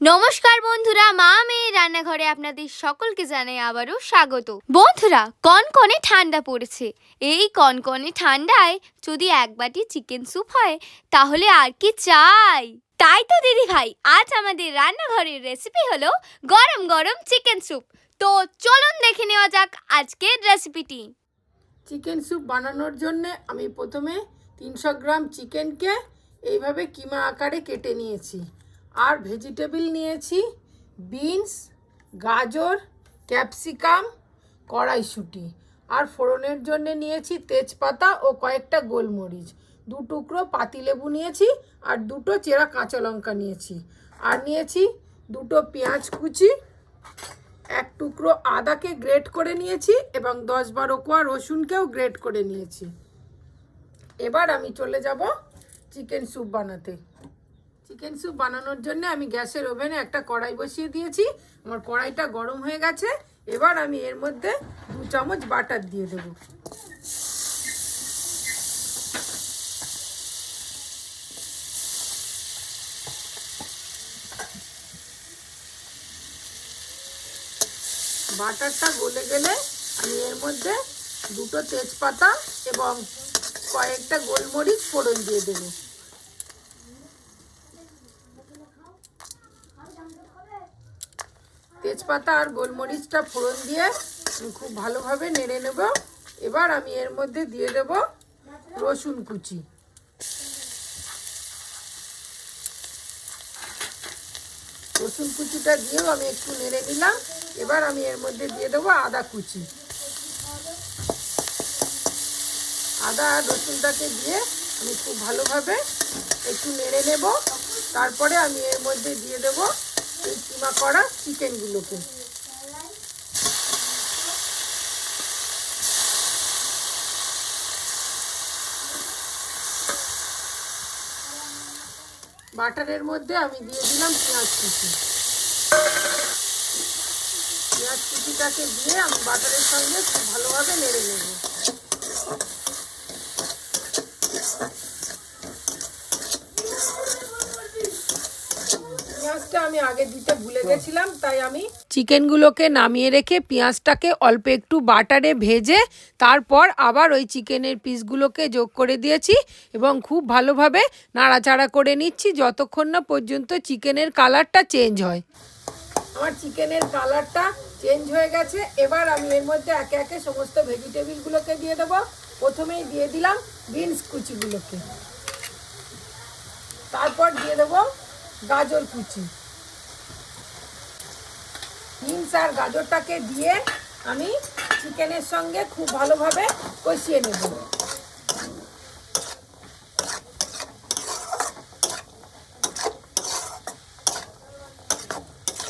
নমস্কার বন্ধুরা, মা মেয়ে রান্নাঘরে আপনাদের সকলকে জানাই আবারও স্বাগত। বন্ধুরা, কনকনে ঠান্ডা পড়েছে। এই কনকনে ঠান্ডায় যদি এক বাটি চিকেন স্যুপ হয়, তাহলে আর কি চাই? তাই তো দিদি ভাই আজ আমাদের রান্নাঘরের রেসিপি হলো গরম গরম চিকেন স্যুপ। তো চলুন দেখে নেওয়া যাক আজকের রেসিপিটি চিকেন স্যুপ বানানোর জন্য আমি প্রথমে তিনশো গ্রাম চিকেনকে এইভাবে কিমা আকারে কেটে নিয়েছি। আর ভেজিটেবল নিয়েছি, বিনস, গাজর, ক্যাপসিকাম, কড়াইশুঁটি। আর ফোড়নের জন্য নিয়েছি তেজপাতা ও কয়েকটা গোলমরিচ। দু টুকরো পাতিলেবু নিয়েছি আর দুটো চেরা কাঁচা লঙ্কা নিয়েছি। আর নিয়েছি দুটো পেঁয়াজ কুচি, এক টুকরো আদাকে গ্রেট করে নিয়েছি এবং দশ বারো কোয়া রসুনকেও গ্রেট করে নিয়েছি। এবার আমি চলে যাব চিকেন স্যুপ বানাতে। চিকেন স্যুপ বানানোর জন্য আমি গ্যাসের ওভেনে একটা কড়াই বসিয়ে দিয়েছি। আমার কড়াইটা গরম হয়ে গেছে। এবার আমি এর মধ্যে দু চামচ বাটার দিয়ে দেবো। বাটারটা গলে গেলে আমি এর মধ্যে দুটো তেজপাতা এবং কয়েকটা গোলমরিচ ফোড়ন দিয়ে দেব। তেজপাতা আর গোলমরিচটা ফোড়ন দিয়ে খুব ভালোভাবে নেড়ে নেব। এবার আমি এর মধ্যে দিয়ে দেব রসুন কুচি। রসুন কুচিটা দিয়েও আমি একটু নেড়ে নিলাম। এবার আমি এর মধ্যে দিয়ে দেবো আদা কুচি। আদা আর রসুনটাকে দিয়ে আমি খুব ভালোভাবে একটু নেড়ে নেব। তারপরে আমি এর মধ্যে দিয়ে দেবো কিমা করা চিকেনগুলোকে। বাটারের মধ্যে আমি দিয়ে দিলাম পেঁয়াজ কুচি। পেঁয়াজ কুচিটাকে দিয়ে আমি বাটারের সঙ্গে খুব ভালোভাবে নেড়ে নেব। পেঁয়াজটা আমি আগে দিতে ভুলে গেছিলাম তাই আমি চিকেনগুলোকে নামিয়ে রেখে পেঁয়াজটাকে অল্প একটু বাটারে ভেজে তারপর আবার ওই চিকেনের পিসগুলোকে যোগ করে দিয়েছি এবং খুব ভালোভাবে নাড়াচাড়া করে নিচ্ছি যতক্ষণ না পর্যন্ত চিকেনের কালারটা চেঞ্জ হয়। আমার চিকেনের কালারটা চেঞ্জ হয়ে গেছে এবার আমি এর মধ্যে একে একে সমস্ত ভেজিটেবিলগুলোকে দিয়ে দেবো। প্রথমেই দিয়ে দিলাম বিনস কুচিগুলোকে। তারপর দিয়ে দেবো গাজর কুচি। বিনস আর গাজরটাকে দিয়ে আমি চিকেনের সঙ্গে খুব ভালোভাবে কষিয়ে নেব।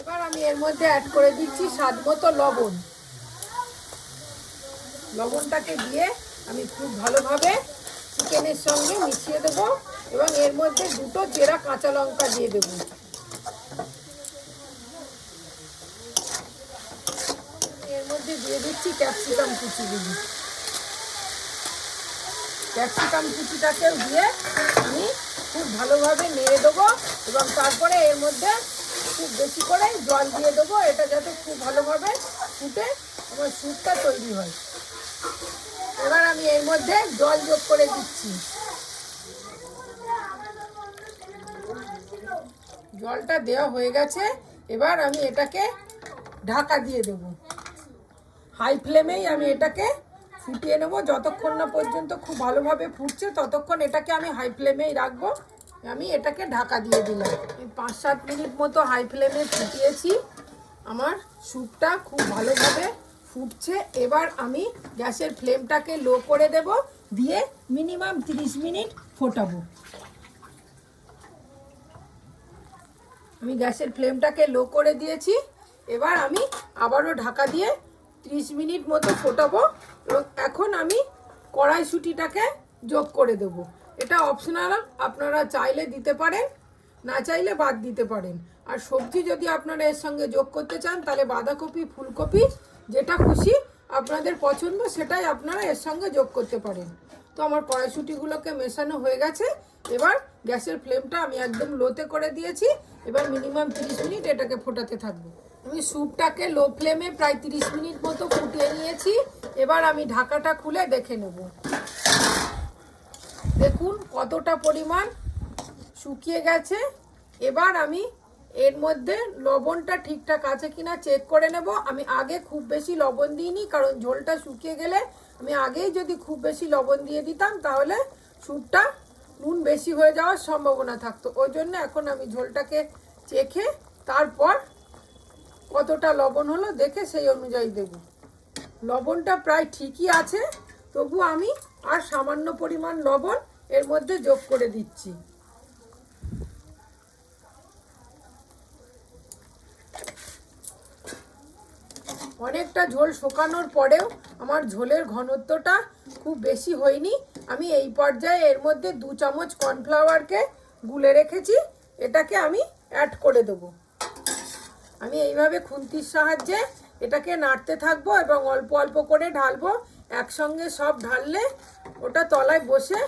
এবার আমি এর মধ্যে অ্যাড করে দিচ্ছি স্বাদ মতো লবণ। লবণটাকে দিয়ে আমি খুব ভালোভাবে চিকেনের সঙ্গে মিশিয়ে দেবো। এবং এর মধ্যে দুটো চেরা কাঁচা লঙ্কা দিয়ে দেবো। এর মধ্যে দিয়ে দিচ্ছি ক্যাপসিকাম কুচি কুচিগুলি ক্যাপসিকাম কুচিটাকেও দিয়ে আমি খুব ভালোভাবে নেড়ে দেবো এবং তারপরে এর মধ্যে খুব বেশি করে জল দিয়ে দেবো। এটা যাতে খুব ভালোভাবে ফুটে আমার স্যুপটা তৈরি হয়। এবার আমি এর মধ্যে জল যোগ করে দিচ্ছি। জলটা দেওয়া হয়ে গেছে, এবার আমি এটাকে ঢাকা দিয়ে দেব। হাই ফ্লেমেই আমি এটাকে ফুটিয়ে নেব। যতক্ষণ না পর্যন্ত খুব ভালোভাবে ফুটছে, ততক্ষণ এটাকে আমি হাই ফ্লেমেই রাখব। আমি এটাকে ঢাকা দিয়ে দিলাম। পাঁচ সাত মিনিট মতো হাই ফ্লেমে ফুটিয়েছি। আমার স্যুপটা খুব ভালোভাবে ফুটছে। এবার আমি গ্যাসের ফ্লেমটাকে লো করে দেব। দিয়ে মিনিমাম তিরিশ মিনিট ফোটাবো। আমি গ্যাসের ফ্লেমটাকে লো করে দিয়েছি। এবার আমি আবারও ঢাকা দিয়ে 30 মিনিট মতো ফোটাবো এবং এখন আমি কড়াইশুঁটিটাকে যোগ করে দেব। এটা অপশনাল আপনারা চাইলে দিতে পারেন, না চাইলে বাদ দিতে পারেন। আর সবজি যদি আপনারা এর সঙ্গে যোগ করতে চান, তাহলে বাঁধাকপি, ফুলকপি, যেটা খুশি আপনাদের পছন্দ, সেটাই আপনারা এর সঙ্গে যোগ করতে পারেন। তো আমার কড়াইশুটিগুলোকে মেশানো হয়ে গেছে। এবার গ্যাসের ফ্লেমটা আমি একদম লোতে করে দিয়েছি। এবার মিনিমাম তিরিশ মিনিট এটাকে ফোটাতে থাকব। আমি স্যুপটাকে লো ফ্লেমে প্রায় তিরিশ মিনিট মতো ফুটিয়ে নিয়েছি। এবার আমি ঢাকাটা খুলে দেখে নেব। দেখুন কতটা পরিমাণ শুকিয়ে গেছে। এবার আমি এর মধ্যে লবণটা ঠিকঠাক আছে কিনা চেক করে নেব। আমি আগে খুব বেশি লবণ দিইনি, কারণ ঝোলটা শুকিয়ে গেলে আমি আগেই যদি খুব বেশি লবণ দিয়ে দিতাম, তাহলে স্যুপটা নুন বেশি হয়ে যাওয়ার সম্ভাবনা থাকতো। ওই জন্য এখন আমি ঝোলটাকে চেখে তারপর কতটা লবণ হলো দেখে সেই অনুযায়ী দেব। লবণটা প্রায় ঠিকই আছে, তবু আমি আর সামান্য পরিমাণ লবণ এর মধ্যে যোগ করে দিচ্ছি। অনেকটা ঝোল শুকানোর পরেও আমার ঝোলের ঘনত্বটা খুব বেশি হয়নি। আমি এই পর্যায়ে এর মধ্যে দু চামচ কর্নফ্লাওয়ারকে গুলে রেখেছি। এটাকে আমি অ্যাড করে দেবো। আমি এইভাবে খুন্তির সাহায্যে এটাকে নাড়তে থাকব এবং অল্প অল্প করে ঢালবো। একসঙ্গে সব ঢাললে ওটা তলায় বসে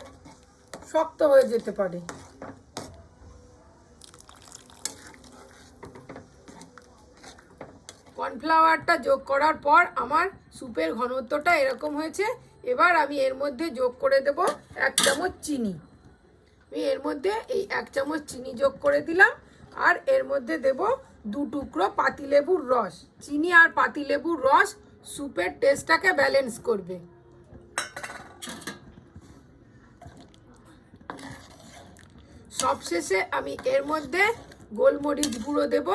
শক্ত হয়ে যেতে পারে। কর্নফ্লাওয়ারটা যোগ করার পর আমার স্যুপের ঘনত্বটা এরকম হয়েছে। এবার আমি এর মধ্যে যোগ করে দেব এক চামচ চিনি। আমি এর মধ্যে এই এক চামচ চিনি যোগ করে দিলাম আর এর মধ্যে দেব দু টুকরো পাতিলেবুর রস। চিনি আর পাতিলেবুর রস স্যুপের টেস্টটাকে ব্যালেন্স করবে। সবশেষে আমি এর মধ্যে গোলমরিচ গুঁড়ো দেব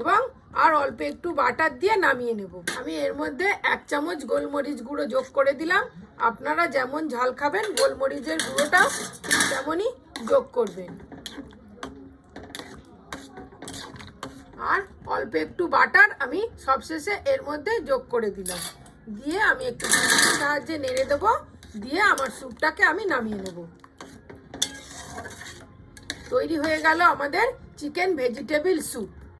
এবং আর অল্প একটু বাটার দিয়ে নামিয়ে নেব। আমি এর মধ্যে এক চামচ গোলমরিচ গুঁড়ো যোগ করে দিলাম। আপনারা যেমন ঝাল খাবেন, গোলমরিচের গুঁড়োটা তেমনই যোগ করবেন। আর অল্প একটু বাটার আমি সবশেষে এর মধ্যে যোগ করে দিলাম। দিয়ে আমি একটু সাহায্যে নেড়ে দেবো। দিয়ে আমার স্যুপটাকে আমি নামিয়ে নেব। তৈরি হয়ে গেল আমাদের চিকেন ভেজিটেবিল স্যুপ।